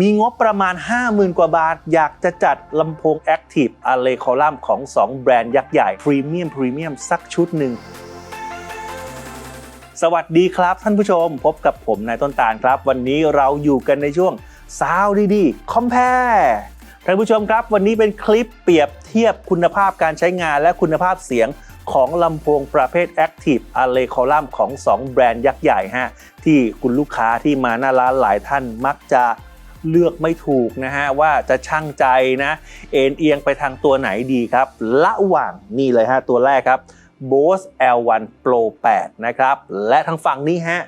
มีงบประมาณ 50,000 กว่าบาท อยากจะจัดลำโพง Active Array Column ของ 2 แบรนด์ยักษ์ใหญ่พรีเมียมพรีเมียมสักชุดหนึ่ง สวัสดีครับท่านผู้ชม พบกับผมนายต้นตาลครับ วันนี้เราอยู่กันในช่วงสาวดีๆคอม p พ r e ท่านผู้ชมครับ วันนี้เป็นคลิปเปรียบเทียบคุณภาพการใช้งานและคุณภาพเสียงของลำโพงประเภท Active Array Column ของ 2 แบรนด์ยักษ์ใหญ่ฮะที่คุณลูกค้าที่มาหน้าร้านหลายท่านมักจะ เลือกไม่ถูกนะฮะว่าจะช่างใจนะ เอ็นเอียงไปทางตัวไหนดีครับ ระหว่างนี่เลยฮะตัวแรกครับ Bose L1 Pro 8 นะครับ และทางฝั่งนี้ฮะ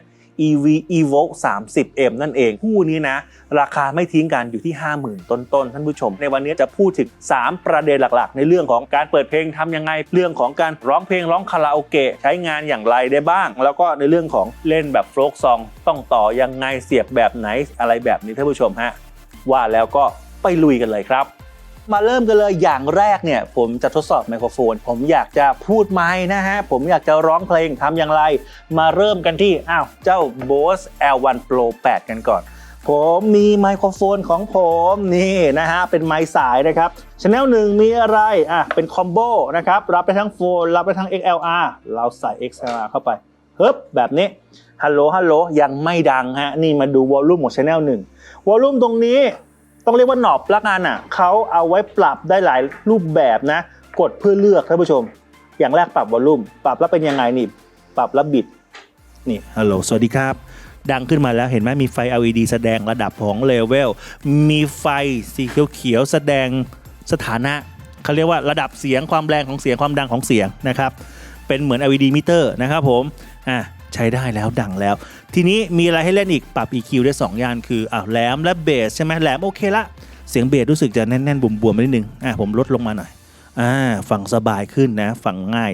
EV Evoke 30M นั่นเองคู่นี้นะ ราคาไม่ทิ้งกันอยู่ที่ 50,000 ต้นๆท่านผู้ชม ในวันนี้จะพูดถึง 3 ประเด็นหลักๆ ในเรื่องของการเปิดเพลงทำยังไง เรื่องของการร้องเพลงร้องคาราโอเกะใช้งานอย่างไรได้บ้าง แล้วก็ในเรื่องของเล่นแบบโฟล์กซองต้องต่อยังไงเสียบแบบไหนอะไรแบบนี้ท่านผู้ชมฮะว่าแล้วก็ไปลุยกันเลยครับ มาเริ่มกันเลยอย่างแรกเนี่ย ผมจะทดสอบไมโครโฟน ผมอยากจะพูดไม้นะฮะ ผมอยากจะร้องเพลงทำอย่างไร มาเริ่มกันที่ อ้าว เจ้า Bose L1 Pro 8 กันก่อน ผมมีไมโครโฟนของผมนี่นะฮะ เป็นไม้สายนะครับช n นลหนึ่งมีอะไร อะ เป็นคอมโบนะครับ รับไปทั้งโฟน รับไปทั้ง XLR เราใส่ XLR เข้าไปเฮ้บแบบนี้ฮัลโหลฮัลโหลยังไม่ดังฮะ นี่มาดูวอลลุ่มของช n นลหนึ่งวอลลุ่มตรงนี้ ต้องเรียกว่าหนอบละกันอะเขาเอาไว้ปรับได้หลายรูปแบบนะ กดเพื่อเลือกท่านผู้ชม อย่างแรกปรับวอลลุ่มปรับแล้วเป็นยังไงนี่ ปรับแล้วบิดนี่ฮัลโหลสวัสดีครับ ดังขึ้นมาแล้วเห็นไหมมีไฟ LED แสดงระดับของเลเวลมีไฟสีเขียวๆแสดงสถานะเขาเรียกว่าระดับเสียงความแรงของเสียงความดังของเสียงนะครับเป็นเหมือน LED มิเตอร์นะครับผมอะใช้ได้แล้วดังแล้ว ทีนี้มีอะไรให้เล่นอีกปรับ EQ ได้ 2 อย่างคืออะแหลมและเบสใช่ไหมแหลมโอเคละ เสียงเบสรู้สึกจะแน่นๆบวมๆไปนิดนึงอะผมลดลงมาหน่อยอ่าฟังสบายขึ้นนะ ฟังง่าย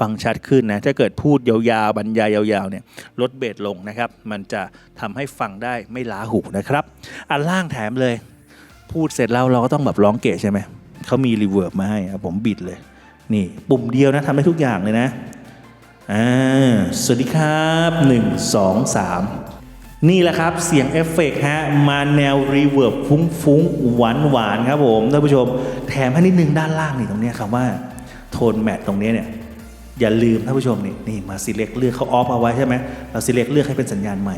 ฟังชัดขึ้นนะ ถ้าเกิดพูดยาวๆ บรรยายยาวๆเนี่ยลดเบสลงนะครับ มันจะทำให้ฟังได้ไม่ล้าหูนะครับ อันล่างแถมเลย พูดเสร็จแล้วเราก็ต้องแบบร้องเกะใช่ไหมเขามีรีเวิร์บมาให้ผมบิดเลย นี่ปุ่มเดียวนะทำได้ทุกอย่างเลยนะ อ่าสวัสดีครับ 1 2 3 นี่แหละครับเสียงเอฟเฟกต์ฮะ มาแนวรีเวิร์บฟุ้งๆ หวานหวานครับผมท่านผู้ชม แถมให้นิดนึงด้านล่างนี่ตรงนี้ยคำว่า โทนแมทตรงนี้เนี่ย อย่าลืมท่านผู้ชมนี่นี่มาซีเล็กเลือกเขาออฟเอาไว้ใช่ไหมเราซีเล็กเลือกให้เป็นสัญญาณใหม่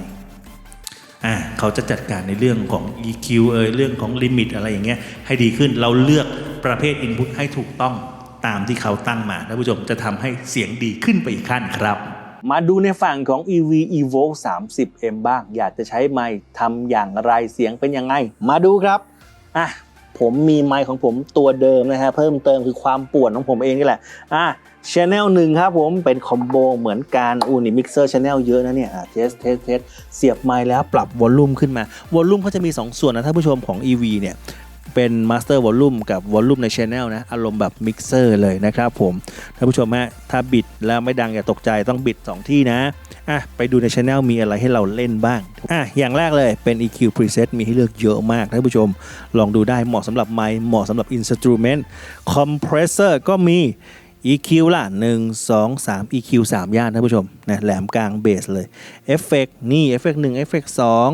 อ่าเขาจะจัดการในเรื่องของ EQ เอยเรื่องของลิมิตอะไรอย่างเงี้ยให้ดีขึ้นเราเลือกประเภท Input ให้ถูกต้อง ตามที่เขาตั้งมาท่านผู้ชมจะทำให้เสียงดีขึ้นไปอีกขั้นครับ มาดูในฝั่งของ EV Evoke 30M บ้าง อยากจะใช้ไมค์ทำอย่างไรเสียงเป็นยังไง มาดูครับอะผมมีไมค์ของผมตัวเดิมนะฮะเพิ่มเติมคือความปวนของผมเองนี่แหละอะชแนลหนึ่งครับผมเป็นคอมโบเหมือนกันอูนี่มิกเซอร์ชแนลเยอะนะเนี่ยอะเทสเทสเทสเสียบไมค์แล้วปรับวอลลุ่มขึ้นมาวอลลุ่มเขาจะมี 2 ส่วนนะท่านผู้ชมของ EV เนี่ย เป็นมาสเตอร์วอลลุ่มกับวอลลุ่มในช anel นะอารมณ์แบบมิกเซอร์เลยนะครับผมท่านผู้ชมฮะถ้าบิดแล้วไม่ดังอย่าตกใจต้องบิด 2 ที่นะอะไปดูในช anel มีอะไรให้เราเล่นบ้างอะอย่างแรกเลยเป็น EQ preset มีให้เลือกเยอะมากท่านผู้ชม ลองดูได้เหมาะสำหรับไมค์เหมาะสำหรับ instrument compressor ก็มี EQ ล่ะ 1 2 3 EQ 3 ย่านท่านผู้ชมนะแหลมกลางเบสเลยเอฟเฟกนี่เอฟเฟกหนึ่งเอฟเฟกสอง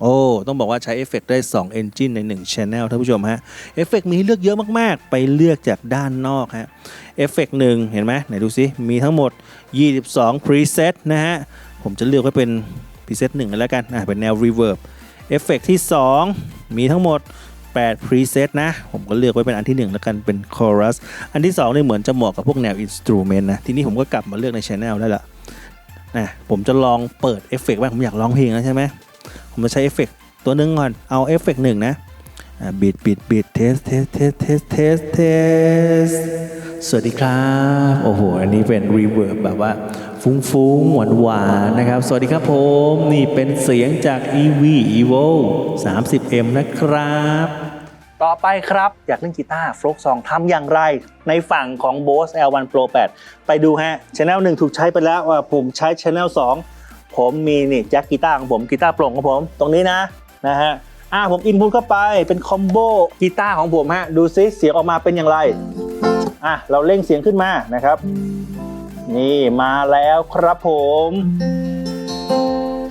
โอ้ ต้องบอกว่าใช้เอฟเฟกได้2 Engine ใน 1 Channel ท่านผู้ชมฮะเอฟเฟกมีให้เลือกเยอะมากๆ ไปเลือกจากด้านนอกฮะเอฟเฟกหนึ่งเห็นไหมไหนดูซิ มีทั้งหมด 22 preset นะฮะ ผมจะเลือกไว้เป็น preset 1กันแล้วกันอะเป็นแนว reverb เอฟเฟกที่ 2 มีทั้งหมด 8 preset นะ ผมก็เลือกไว้เป็นอันที่ 1 แล้วกันเป็น chorus อันที่2นี่เหมือนจะเหมาะกับพวกแนว instrument นะ ทีนี้ผมก็กลับมาเลือกใน channel ได้ละนะผมจะลองเปิดเอฟเฟกบ้างผมอยากร้องเพลงแล้วใช่ไหม ผมจะใช้เอฟเฟกตัวหนึงก่อน เอาเอฟเฟกหนึ่งนะบิดบิดบิดเทสเทสเทสเทสเทสเทสสวัสดีครับ โอ้โห อันนี้เป็นรีเวิร์บแบบว่า ฟุ้งฟุ้งหวานหวานๆนะครับ สวัสดีครับผม นี่เป็นเสียงจาก EV Evo 30M นะครับ ต่อไปครับ อยากเล่นกีตาร์โฟล์กซองทำอย่างไร ในฝั่งของ Bose L1 Pro 8 ไปดูฮะ Channel 1 ถูกใช้ไปแล้วว่าผมใช้ Channel 2 ผมมีนี่แจ็คกีตาร์ของผมกีตาร์โปร่งของผมตรงนี้นะนะฮะอ่าผมอินพุตเข้าไปเป็นคอมโบกีตาร์ของผมฮะดูซิเสียงออกมาเป็นอย่างไรอะเราเร่งเสียงขึ้นมานะครับ นี่มาแล้วครับผม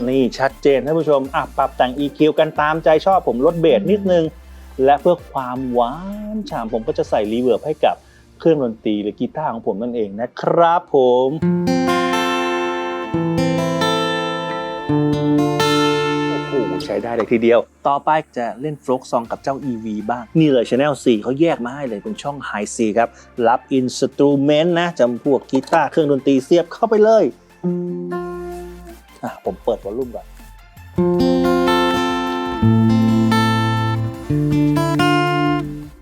นี่ชัดเจนท่านผู้ชมอะปรับแต่ง EQ กันตามใจชอบผมลดเบสนิดนึง และเพื่อความหวานฉ่ำผมก็จะใส่รีเวิร์บให้กับเครื่องดนตรีหรือกีตาร์ของผมนั่นเองนะครับผม ได้เลยทีเดียว ต่อไปจะเล่นโฟล์กซองกับเจ้า EV บ้าง นี่เลย Channel 4เขาแยกมาให้เลยเป็นช่อง High C ครับ รับอินสตูเมนต์นะจำพวกกีตาร์เครื่องดนตรีเสียบเข้าไปเลยอะผมเปิดวอลลุ่มก่อน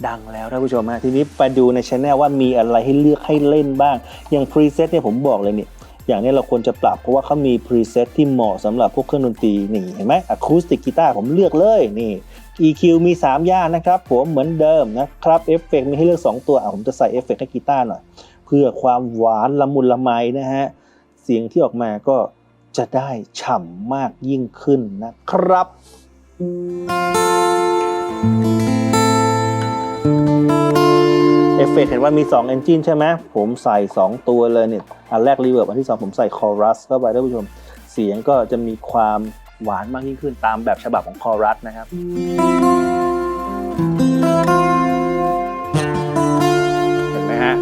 ดังแล้วท่านผู้ชมฮะทีนี้ไปดูในช anel ว่ามีอะไรให้เลือกให้เล่นบ้าง อย่างพรีเซตเนี่ยผมบอกเลยเนี่ย อย่างนี้เราควรจะปรับเพราะว่าเขามีพรีเซตที่เหมาะสำหรับพวกเครื่องดนตรีนี่เห็นไหมอะคูสติกกีตาร์ผมเลือกเลยนี่ EQ มี 3 ย่านนะครับ ผมเหมือนเดิมนะครับเอฟเฟกมีให้เลือก 2 ตัวอะผมจะใส่เอฟเฟกให้กีตาร์หน่อย เพื่อความหวานละมุนละไมนะฮะ เสียงที่ออกมาก็จะได้ฉ่ำมากยิ่งขึ้นนะครับ เฟกเห็นว่ามี 2 Engine ใช่ไหมผมใส่ 2 ตัวเลยเนี่ย อันแรกรีเวิร์บอันที่ 2 ผมใส่คอรัสเข้าไปท่านผู้ชม เสียงก็จะมีความหวานมากยิ่งขึ้นตามแบบฉบับของคอรัสนะครับเห็นไหมฮะ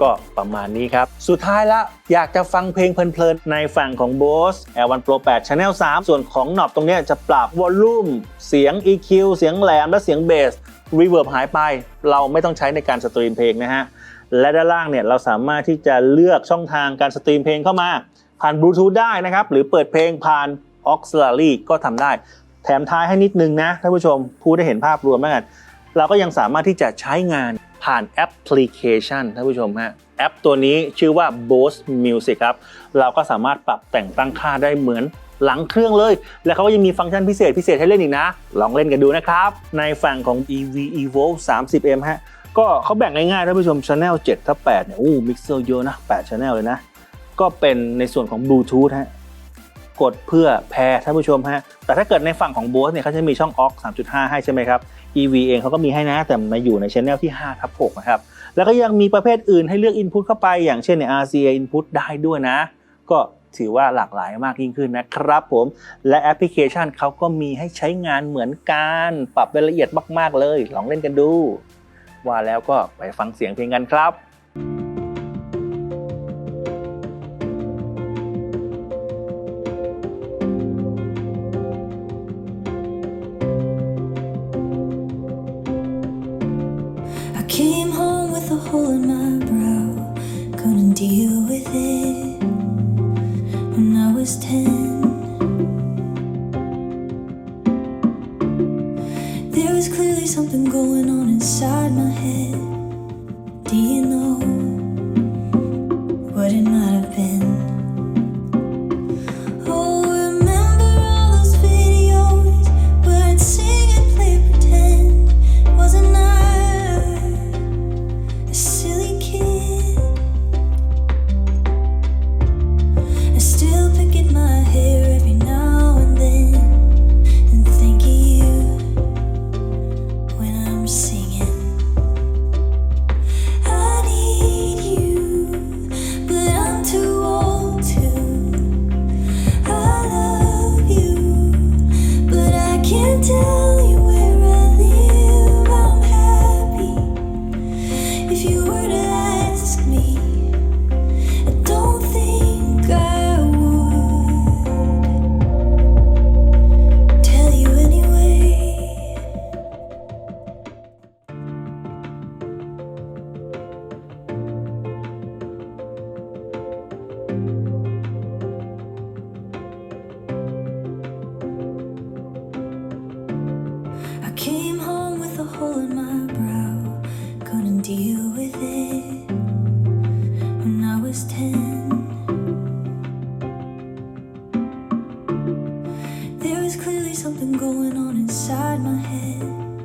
ก็ประมาณนี้ครับ สุดท้ายละอยากจะฟังเพลงเพลินๆ ในฝั่งของ Bose L1 Pro 8 Channel 3 ส่วนของหนอบตรงนี้จะปรับวอลลุ่ม เสียง EQ เสียงแหลมและเสียงเบส รีเวิร์บหายไป เราไม่ต้องใช้ในการสตรีมเพลงนะฮะ และด้านล่างเนี่ยเราสามารถที่จะเลือกช่องทางการสตรีมเพลงเข้ามา ผ่านบลูทูธได้นะครับ หรือเปิดเพลงผ่าน Auxiliary ก็ทำได้ แถมท้ายให้นิดนึงนะท่านผู้ชมผู้ได้เห็นภาพรวมแล้วกันเราก็ยังสามารถที่จะใช้งานผ่านแอปพลิเคชันท่านผู้ชมฮะแอปตัวนี้ชื่อว่า Bose Music ครับ เราก็สามารถปรับแต่งตั้งค่าได้เหมือน หลังเครื่องเลย และเขาก็ยังมีฟังก์ชันพิเศษพิเศษให้เล่นอีกนะ ลองเล่นกันดูนะครับ ในฝั่งของ EV Evolve 30M ฮะ ก็เขาแบ่งง่ายๆท่านผู้ชม Channel 7ถ้า8เนี่ย อู้มิกเซอร์เยอะนะ8 Channel เลยนะ ก็เป็นในส่วนของ Bluetooth ฮะ กดเพื่อแพร์ท่านผู้ชมฮะ แต่ถ้าเกิดในฝั่งของ Bose เนี่ยเขาจะมีช่อง aux 3.5 ให้ใช่ไหมครับ EV เองเขาก็มีให้นะ แต่มาอยู่ใน Channel ที่5ทับ6นะครับ แล้วก็ยังมีประเภทอื่นให้เลือก Input เข้าไป อย่างเช่นใน RCA Input ได้ด้วยนะ ก็ ถือว่าหลากหลายมากยิ่งขึ้นนะครับผมและแอปพลิเคชันเขาก็มีให้ใช้งานเหมือนกัน ปรับรายละเอียดมาก ๆ เลย ลองเล่นกันดู ว่าแล้วก็ไปฟังเสียงเพลงกันครับ There was clearly something going on inside my head. Something going on inside my head.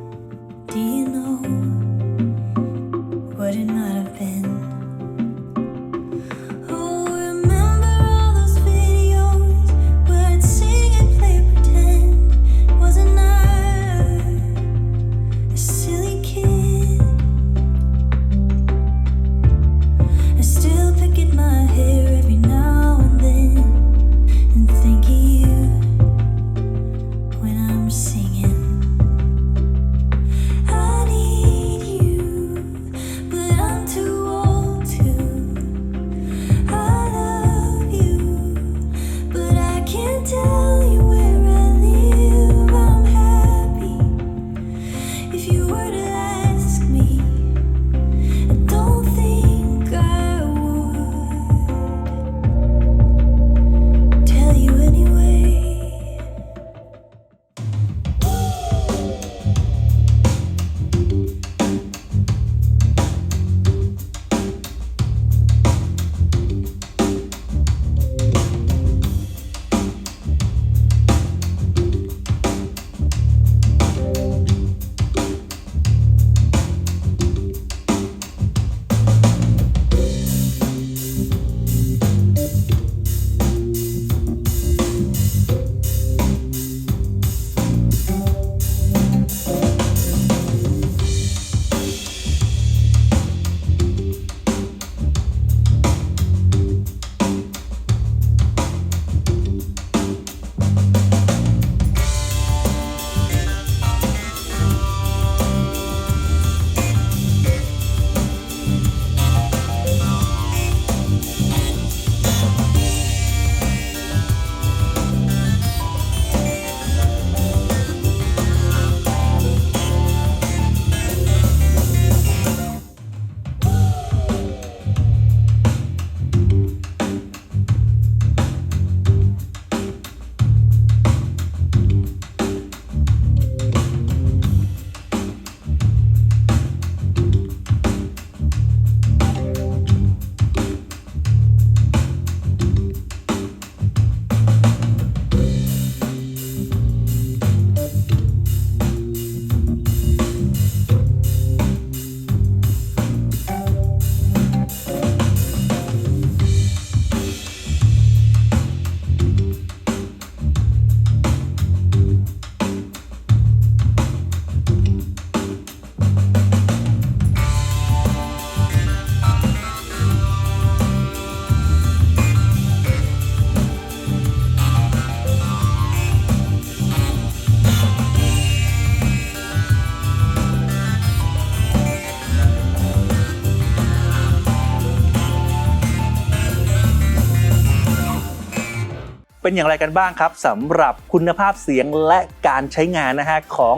เป็นอย่างไรกันบ้างครับสำหรับคุณภาพเสียงและการใช้งานนะฮะของ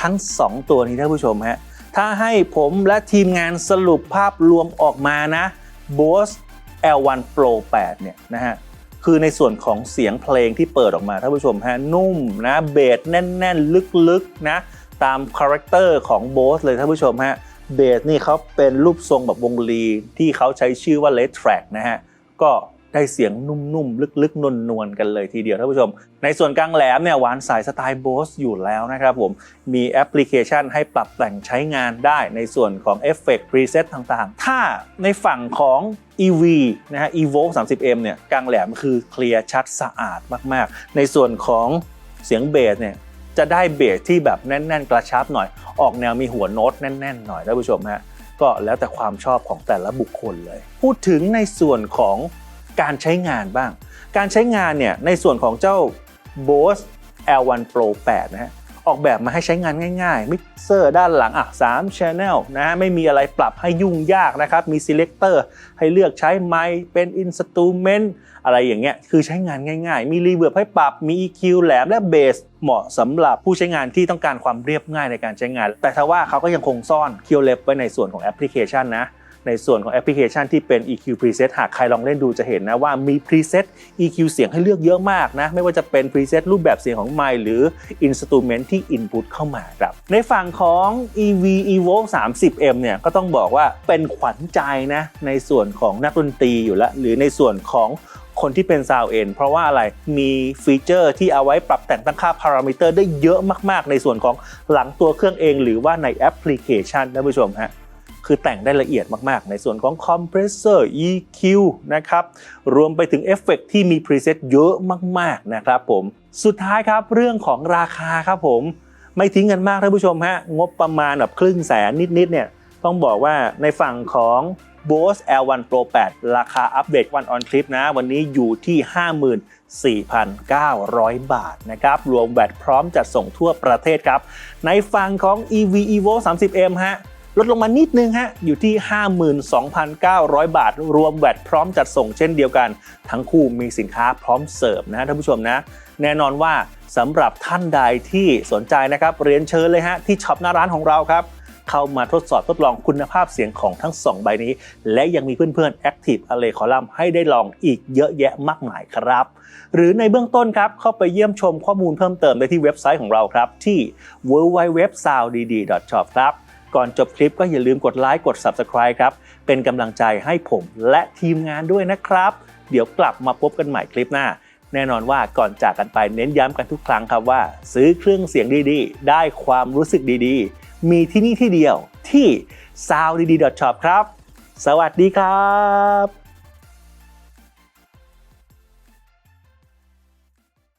ทั้ง 2 ตัวนี้ท่านผู้ชมฮะถ้าให้ผมและทีมงานสรุปภาพรวมออกมานะ Bose L1 Pro 8 เนี่ยนะฮะคือในส่วนของเสียงเพลงที่เปิดออกมาท่านผู้ชมฮะนุ่มนะเบสแน่น ๆ ลึกๆนะตามคาแรคเตอร์ของ Bose เลยท่านผู้ชมฮะเบสนี่เขาเป็นรูปทรงแบบวงลีที่เขาใช้ชื่อว่า Red Track นะฮะก็ ได้เสียงนุ่มๆ ลึกๆ นวลๆ กันเลยทีเดียวท่านผู้ชม ในส่วนกลางแหลมเนี่ยหวานสายสไตล์โบสอยู่แล้วนะครับผม มีแอปพลิเคชันให้ปรับแต่งใช้งานได้ในส่วนของเอฟเฟกต์พรีเซตต่างๆ ถ้าในฝั่งของ EV นะฮะ Evoke 30M เนี่ยกลางแหลมคือเคลียร์ชัดสะอาดมากๆ ในส่วนของเสียงเบสเนี่ยจะได้เบสที่แบบแน่น ๆ กระชับหน่อย ออกแนวมีหัวโน้ตแน่น ๆ หน่อยท่านผู้ชมฮะก็แล้วแต่ความชอบของแต่ละบุคคลเลย พูดถึงในส่วนของ การใช้งานบ้าง การใช้งานเนี่ยในส่วนของเจ้า Bose L1 Pro 8 นะฮะออกแบบมาให้ใช้งานง่ายๆ มิกเซอร์ด้านหลังอะ3 Channel นะฮะไม่มีอะไรปรับให้ยุ่งยากนะครับ มี Selector ให้เลือกใช้ไมค์เป็น Instrument อะไรอย่างเงี้ย คือใช้งานง่ายๆ มี Reverb ให้ปรับ มี EQ แหลมและเบสเหมาะสำหรับผู้ใช้งานที่ต้องการความเรียบง่ายในการใช้งาน แต่ถ้าว่าเขาก็ยังคงซ่อน Q l e b ไว้ในส่วนของแอปพลิเคชันนะ ในส่วนของแอปพลิเคชันที่เป็น EQ preset หากใครลองเล่นดูจะเห็นนะว่ามี preset EQ เสียงให้เลือกเยอะมากนะ ไม่ว่าจะเป็น preset รูปแบบเสียงของไมค์หรือ instrument ที่ input เข้ามาครับ ในฝั่งของ EV Evoke 30M เนี่ยก็ต้องบอกว่าเป็นขวัญใจนะในส่วนของนักดนตรีอยู่แล้วหรือในส่วนของคนที่เป็น Sound End เพราะว่าอะไรมีฟีเจอร์ที่เอาไว้ปรับแต่งตั้งค่าพารามิเตอร์ได้เยอะมาก ๆ ในส่วนของหลังตัวเครื่องเอง หรือว่าในแอปพลิเคชันท่านผู้ชมฮะ คือแต่งได้ละเอียดมากๆ ในส่วนของคอมเพรสเซอร์ EQ นะครับ รวมไปถึงเอฟเฟกต์ที่มีพรีเซตเยอะมากๆนะครับผม สุดท้ายครับเรื่องของราคาครับผม ไม่ทิ้งกันมากท่านผู้ชมฮะ งบประมาณแบบครึ่งแสนนิดๆ เนี่ย ต้องบอกว่าในฝั่งของ Bose L1 Pro 8 ราคาอัปเดตวันออนคลิปนะ วันนี้อยู่ที่ 54,900 บาทนะครับ รวมแบตพร้อมจัดส่งทั่วประเทศครับ ในฝั่งของ EV Evo 30M ฮะ ลดลงมานิดนึงฮะ อยู่ที่ 52,900 บาท รวมแวตพร้อมจัดส่งเช่นเดียวกัน ทั้งคู่มีสินค้าพร้อมเสิร์ฟนะท่านผู้ชมนะ แน่นอนว่าสำหรับท่านใดที่สนใจนะครับ เรียนเชิญเลยฮะ ที่ช็อปหน้าร้านของเราครับ เข้ามาทดสอบทดลองคุณภาพเสียงของทั้ง 2 ใบนี้ และยังมีเพื่อนๆ Active Array Column ให้ได้ลองอีกเยอะแยะมากมายครับ หรือในเบื้องต้นครับ เข้าไปเยี่ยมชมข้อมูลเพิ่มเติมได้ที่เว็บไซต์ของเราครับ ที่ www.soundd.shop ครับ ก่อนจบคลิปก็อย่าลืมกดไลค์กด Subscribe ครับ เป็นกำลังใจให้ผมและทีมงานด้วยนะครับ เดี๋ยวกลับมาพบกันใหม่คลิปหน้า แน่นอนว่าก่อนจากกันไปเน้นย้ำกันทุกครั้งครับว่า ซื้อเครื่องเสียงดีๆ ได้ความรู้สึกดีๆ มีที่นี่ที่เดียวที่ sounddshop ครับ สวัสดีครับ